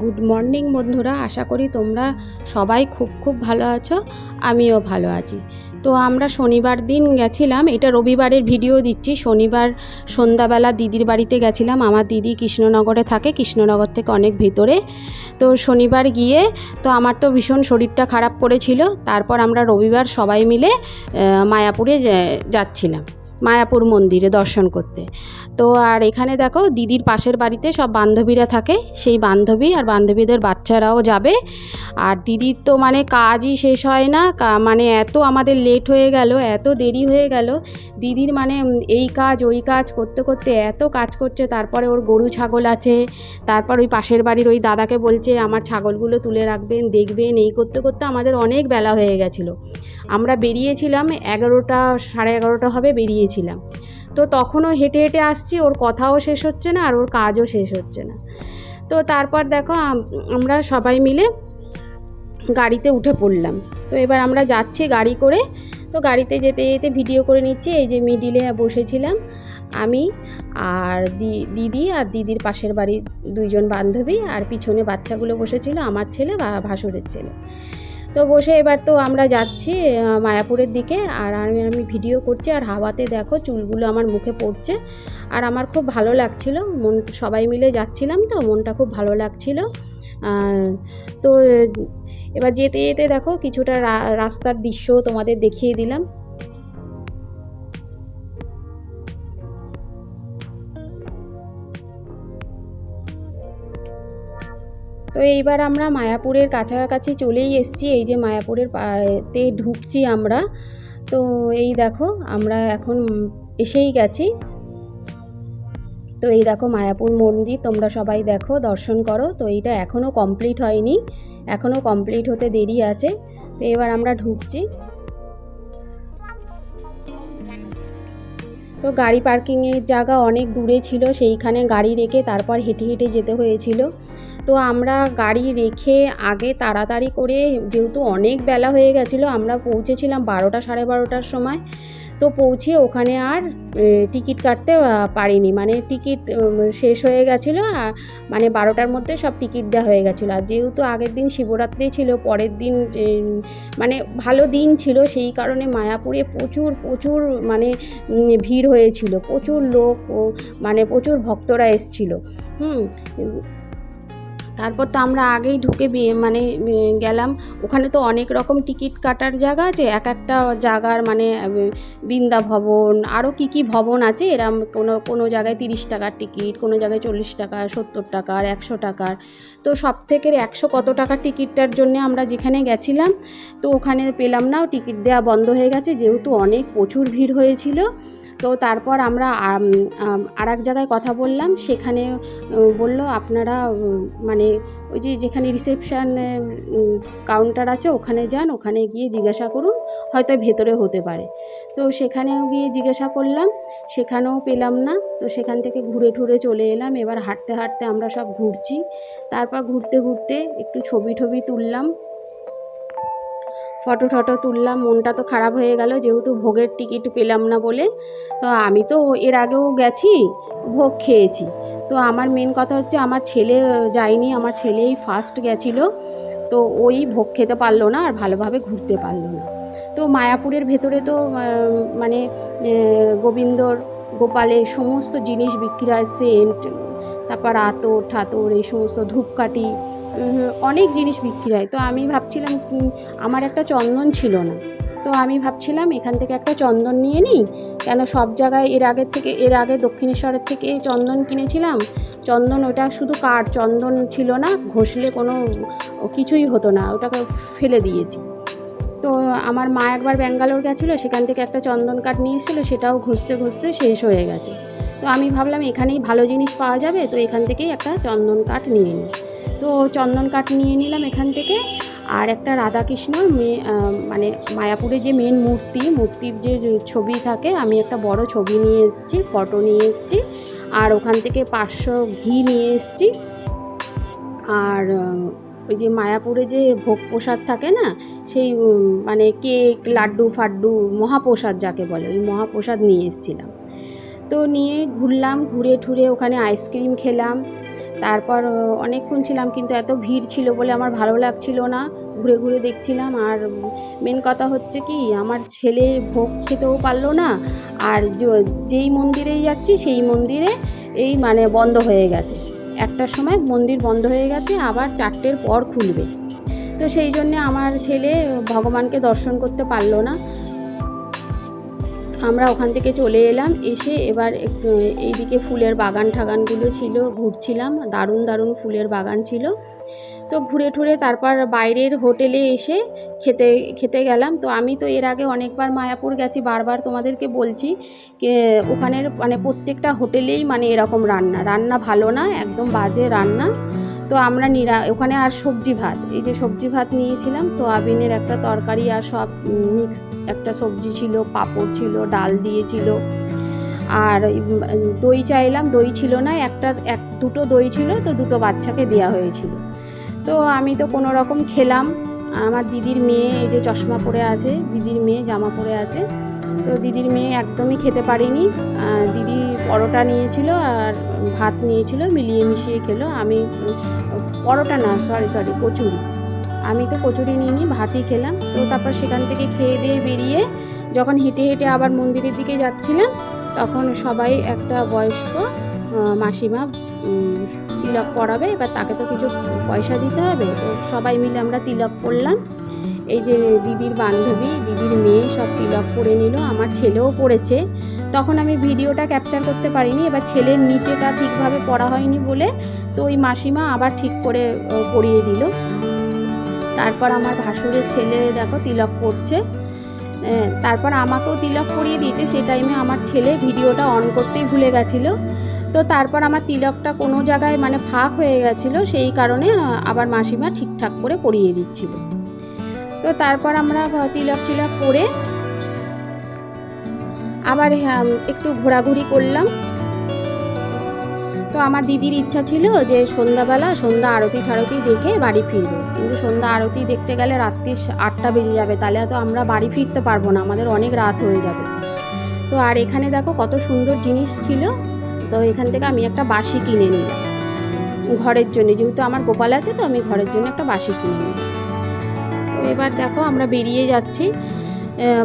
Good morning বন্ধুরা। আশা করি তোমরা সবাই খুব খুব ভালো আছো। আমিও ভালো আছি। তো আমরা শনিবার দিন গেছিলাম। এটা রবিবারের ভিডিও দিচ্ছি। শনিবার সন্ধ্যাবেলা দিদির বাড়িতে গেছিলাম। আমার দিদি কৃষ্ণনগরে থাকে। কৃষ্ণনগর থেকে অনেক ভেতরে। তো শনিবার গিয়ে তো আমার তো ভীষণ শরীরটা খারাপ করেছিল তারপর আমরা রবিবার সবাই মিলে মায়াপুরে যাচ্ছিলাম। মায়াপুর মন্দিরে দর্শন করতে। তো আর এখানে দেখো দিদির পাশের বাড়িতে সব বান্ধবীরা থাকে, সেই বান্ধবী আর বান্ধবীদের বাচ্চারাও যাবে। আর দিদির তো মানে কাজই শেষ হয় না মানে এত আমাদের লেট হয়ে গেল, এত দেরি হয়ে গেল। দিদির মানে এই কাজ, ওই কাজ করতে করতে এত কাজ করছে, তারপরে ওর গরু ছাগল আছে। তারপর ওই পাশের বাড়ির ওই দাদাকে বলছে, আমার ছাগলগুলো তুলে রাখবেন, দেখবেন। এই করতে করতে আমাদের অনেক বেলা হয়ে গেছিল। আমরা বেরিয়েছিলাম এগারোটা, সাড়ে এগারোটা হবে বেরিয়েছিলাম তো তখনও হেঁটে হেঁটে আসছি, ওর কথাও শেষ হচ্ছে না আর ওর কাজও শেষ হচ্ছে না। তো তারপর দেখো আমরা সবাই মিলে গাড়িতে উঠে পড়লাম। তো এবার আমরা যাচ্ছি গাড়ি করে। তো গাড়িতে যেতে যেতে ভিডিও করে নিচ্ছি, এই যে মিডিলে বসেছিলাম আমি আর দি- দিদি আর দিদির পাশের বাড়ির দুইজন বান্ধবী আর পিছনে বাচ্চাগুলো বসেছিল, আমার ছেলে বা ভাসুরের ছেলে। তো বসে এবার তো আমরা যাচ্ছি মায়াপুরের দিকে। আর আমি আমি ভিডিও করছি, আর হাওয়াতে দেখো চুলগুলো আমার মুখে পড়ছে। আর আমার খুব ভালো লাগছিল, মন, সবাই মিলে যাচ্ছিলাম তো, মনটা খুব ভালো লাগছিল। তো এবার যেতে যেতে দেখো কিছুটা রাস্তার দৃশ্য তোমাদের দেখিয়ে দিলাম। তো এইবার আমরা মায়াপুরের কাছাকাছি চলেই এসেছি, এই যে মায়াপুরের তে ঢুকছি আমরা। তো এই দেখো, আমরা এখন এসেই গেছি। তো এই দেখো মায়াপুর মন্দির, তোমরা সবাই দেখো, দর্শন করো। তো এইটা এখনও কমপ্লিট হয়নি এখনও কমপ্লিট হতে দেরি আছে। তো এবার আমরা ঢুকছি। তো গাড়ি পার্কিংয়ের জায়গা অনেক দূরে ছিল, সেইখানে গাড়ি রেখে তারপর হেঁটে হেঁটে যেতে হয়েছিল। তো আমরা গাড়ি রেখে আগে তাড়াতাড়ি করে, যেহেতু অনেক বেলা হয়ে গেছিল, আমরা পৌঁছেছিলাম বারোটা সাড়ে বারোটার সময়। তো পৌঁছে ওখানে আর টিকিট কাটতে পারিনি। মানে টিকিট শেষ হয়ে গেছিল আর মানে বারোটার মধ্যে সব টিকিট দেওয়া হয়ে গেছিল। আর যেহেতু আগের দিন শিবরাত্রি ছিল, পরের দিন মানে ভালো দিন ছিল, সেই কারণে মায়াপুরে প্রচুর প্রচুর মানে ভিড় হয়েছিল। প্রচুর লোক মানে প্রচুর ভক্তরা এসছিল। হুম তারপর তো আমরা আগেই ঢুকে মানে গেলাম। ওখানে তো অনেক রকম টিকিট কাটার জায়গা আছে। এক একটা জায়গার মানে বৃন্দা ভবন আরও কী কী ভবন আছে? এরম কোনো কোনো জায়গায় তিরিশ টাকার টিকিট, কোনো জায়গায় চল্লিশ টাকা সত্তর টাকার, একশো টাকার। তো সব থেকে একশো কত টাকার টিকিটটার জন্য আমরা যেখানে গেছিলাম, তো ওখানে পেলাম না। টিকিট দেওয়া বন্ধ হয়ে গেছে। যেহেতু অনেক প্রচুর ভিড় হয়েছিল তো তারপর আমরা আর এক জায়গায় কথা বললাম, সেখানে বলল আপনারা মানে ওই যে যেখানে রিসেপশান কাউন্টার আছে ওখানে যান, ওখানে গিয়ে জিজ্ঞাসা করুন, হয়তো ভেতরে হতে পারে। তো সেখানেও গিয়ে জিজ্ঞাসা করলাম, সেখানেও পেলাম না, তো সেখান থেকে ঘুরে ঠুরে চলে এলাম, এবার হাঁটতে হাঁটতে আমরা সব ঘুরছি। তারপর ঘুরতে ঘুরতে একটু ছবি টবি তুললাম ফটো টটো তুললাম, মনটা তো খারাপ হয়ে গেল, যেহেতু ভোগের টিকিট পেলাম না বলে। তো আমি তো এর আগেও গেছি, ভোগ খেয়েছি। তো আমার মেন কথা হচ্ছে আমার ছেলে যায়নি, আমার ছেলেই ফার্স্ট গেছিল। তো ওই ভোগ খেতে পারল না আর ভালোভাবে ঘুরতে পারল না। তো মায়াপুরের ভেতরে তো মানে গোবিন্দর, গোপালের সমস্ত জিনিস বিক্রি হয়, সেন্ট, তারপর আতর, ঠাতর, এই সমস্ত ধূপকাঠি অনেক জিনিস বিক্রি হয়। তো আমি ভাবছিলাম আমার একটা চন্দন ছিল না। তো আমি ভাবছিলাম, এখান থেকে একটা চন্দন নিয়ে নিই। কেন সব জায়গায় এর আগের থেকে, এর আগে দক্ষিণেশ্বরের থেকে চন্দন কিনেছিলাম। চন্দন ওটা শুধু কাঠ, চন্দন ছিল না, ঘষলে কোনো কিছুই হতো না, ওটাকে ফেলে দিয়েছি। তো আমার মা একবার ব্যাঙ্গালোর গেছিল, সেখান থেকে একটা চন্দন কাঠ নিয়ে এসেছিল, সেটাও ঘষতে ঘষতে শেষ হয়ে গেছে। তো আমি ভাবলাম এখানেই ভালো জিনিস পাওয়া যাবে, তো এখান থেকেই একটা চন্দন কাঠ নিয়ে নিই। তো চন্দন কাঠ নিয়ে নিলাম এখান থেকে, আর একটা রাধাকৃষ্ণর মে মানে মায়াপুরে যে মেন মূর্তি, মূর্তির যে ছবি থাকে, আমি একটা বড় ছবি নিয়ে এসেছি, ফটো নিয়ে এসেছি, আর ওখান থেকে পাঁচশো ঘি নিয়ে এসেছি। আর ওই যে মায়াপুরে যে ভোগ প্রসাদ থাকে না, সেই মানে কেক, লাড্ডু, ফাড্ডু, মহাপ্রসাদ যাকে বলে, ওই মহাপ্রসাদ নিয়ে এসেছিলাম। তো নিয়ে ঘুরলাম, ঘুরে ঠুরে ওখানে আইসক্রিম খেলাম। তারপর অনেকক্ষণ ছিলাম কিন্তু এত ভিড় ছিল বলে আমার ভালো লাগছিল না। ঘুরে ঘুরে দেখছিলাম আর মেন কথা হচ্ছে কি, আমার ছেলে ভোগ খেতেও পারল না। আর যেই মন্দিরেই যাচ্ছি সেই মন্দিরে এই মানে বন্ধ হয়ে গেছে। একটার সময় মন্দির বন্ধ হয়ে গেছে, আবার চারটের পর খুলবে। তো সেই জন্যে আমার ছেলে ভগবানকে দর্শন করতে পারল না। আমরা ওখান থেকে চলে এলাম, এসে এবার এইদিকে ফুলের বাগান ঠাগানগুলো ছিল, ঘুরছিলাম, দারুণ দারুণ ফুলের বাগান ছিল। তো ঘুরে ঠুরে তারপর বাইরের হোটেলে এসে খেতে খেতে গেলাম। তো আমি তো এর আগে অনেকবার মায়াপুর গেছি, বারবার তোমাদেরকে বলছি ওখানের মানে প্রত্যেকটা হোটেলেই মানে এরকম রান্না। রান্না ভালো না, একদম বাজে রান্না। তো আমরা নিরা, ওখানে আর সবজি ভাত, এই যে সবজি ভাত নিয়েছিলাম, সোয়াবিনের একটা তরকারি আর সব মিক্স একটা সবজি ছিল, পাঁপড় ছিল, ডাল দিয়েছিল। আর দই চাইলাম, দই ছিল না, একটা, এক, দুটো দই ছিল, তো দুটো বাচ্চাকে দেওয়া হয়েছিল। তো আমি তো কোনো রকম খেলাম, আমার দিদির মেয়ে এই যে চশমা পরে আছে, দিদির মেয়ে জামা পরে আছে তো দিদির মেয়ে একদমই খেতে পারিনি। দিদি পরোটা নিয়েছিল আর ভাত নিয়েছিল, মিলিয়ে মিশিয়ে খেলো। আমি, পরোটা না সরি সরি কচুরি। আমি তো কচুরি নিইনি, ভাতই খেলাম। তো তারপর সেখান থেকে খেয়ে দিয়ে বেরিয়ে যখন হেঁটে হেঁটে আবার মন্দিরের দিকে যাচ্ছিলাম, তখন সবাই একটা বয়স্ক মাসিমা তিলক পরাবে এবার তাকে তো কিছু পয়সা দিতে হবে। তো সবাই মিলে আমরা তিলক পরলাম এই যে দিদির বান্ধবী, দিদির মেয়ে সব তিলক পরে নিল, আমার ছেলেও পড়েছে। তখন আমি ভিডিওটা ক্যাপচার করতে পারিনি, এবার ছেলের নিচেটা ঠিকভাবে পড়া হয়নি বলে তো ওই মাসিমা আবার ঠিক করে পরিয়ে দিল। তারপর আমার ভাসুরের ছেলে দেখো তিলক পড়ছে। তারপর আমাকেও তিলক পরিয়ে দিয়েছে। সে টাইমে আমার ছেলে ভিডিওটা অন করতেই ভুলে গেছিল। তো তারপর আমার তিলকটা কোনো জায়গায় মানে ফাঁক হয়ে গেছিল, সেই কারণে আবার মাসিমা ঠিকঠাক করে পরিয়ে দিচ্ছিল। তো তারপর আমরা তিলক টিলক করে আবার একটু ঘোরাঘুরি করলাম। তো আমার দিদির ইচ্ছা ছিল যে সন্ধ্যাবেলা সন্ধ্যা আরতি ঠারতি দেখে বাড়ি ফিরবে। কিন্তু সন্ধ্যা আরতি দেখতে গেলে রাত্রি আটটা বেজে যাবে, তাহলে তো আমরা বাড়ি ফিরতে পারব না, আমাদের অনেক রাত হয়ে যাবে। তো আর এখানে দেখো কত সুন্দর জিনিস ছিল, তো এখান থেকে আমি একটা বাসি কিনে নিলাম। ঘরের জন্য, যেহেতু আমার গোপাল আছে তো, আমি ঘরের জন্য একটা বাসি কিনে নিলাম। তো এবার দেখো আমরা বেরিয়ে যাচ্ছি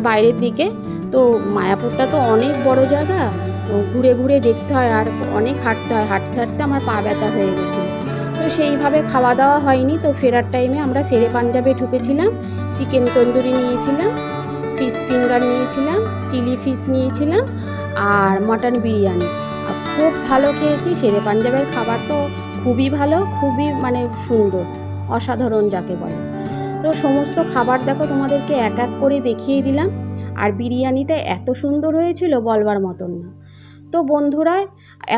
বাইরের দিকে। তো মায়াপুরটা তো অনেক বড় জায়গা ঘুরে ঘুরে দেখতে হয় আর অনেক হাঁটতে হয়, হাঁটতে হাঁটতে আমার পা ব্যথা হয়ে গেছে সেইভাবে খাওয়া দাওয়া হয়নি, তো ফেরার টাইমে আমরা সেরে পাঞ্জাবে ঢুকেছিলাম চিকেন তন্দুরি নিয়েছিলাম ফিশ ফিঙ্গার নিয়েছিলাম চিলি ফিশ নিয়েছিলাম আর মটন বিরিয়ানি। খুব ভালো খেয়েছি শেরে পাঞ্জাবের খাবার তো খুবই ভালো, খুবই মানে সুন্দর, অসাধারণ যাকে বলে। তো সমস্ত খাবার দেখো তোমাদেরকে এক এক করে দেখিয়ে দিলাম, আর বিরিয়ানিটা এত সুন্দর হয়েছিল বলবার মতন না। তো বন্ধুরা,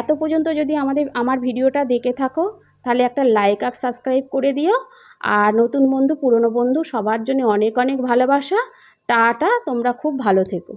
এত পর্যন্ত যদি আমাদের, আমার ভিডিওটা দেখে থাকো তাহলে একটা লাইক আর সাবস্ক্রাইব করে দিও। আর নতুন বন্ধু, পুরনো বন্ধু, সবার জন্য অনেক অনেক ভালোবাসা। টাটা, তোমরা খুব ভালো থেকো।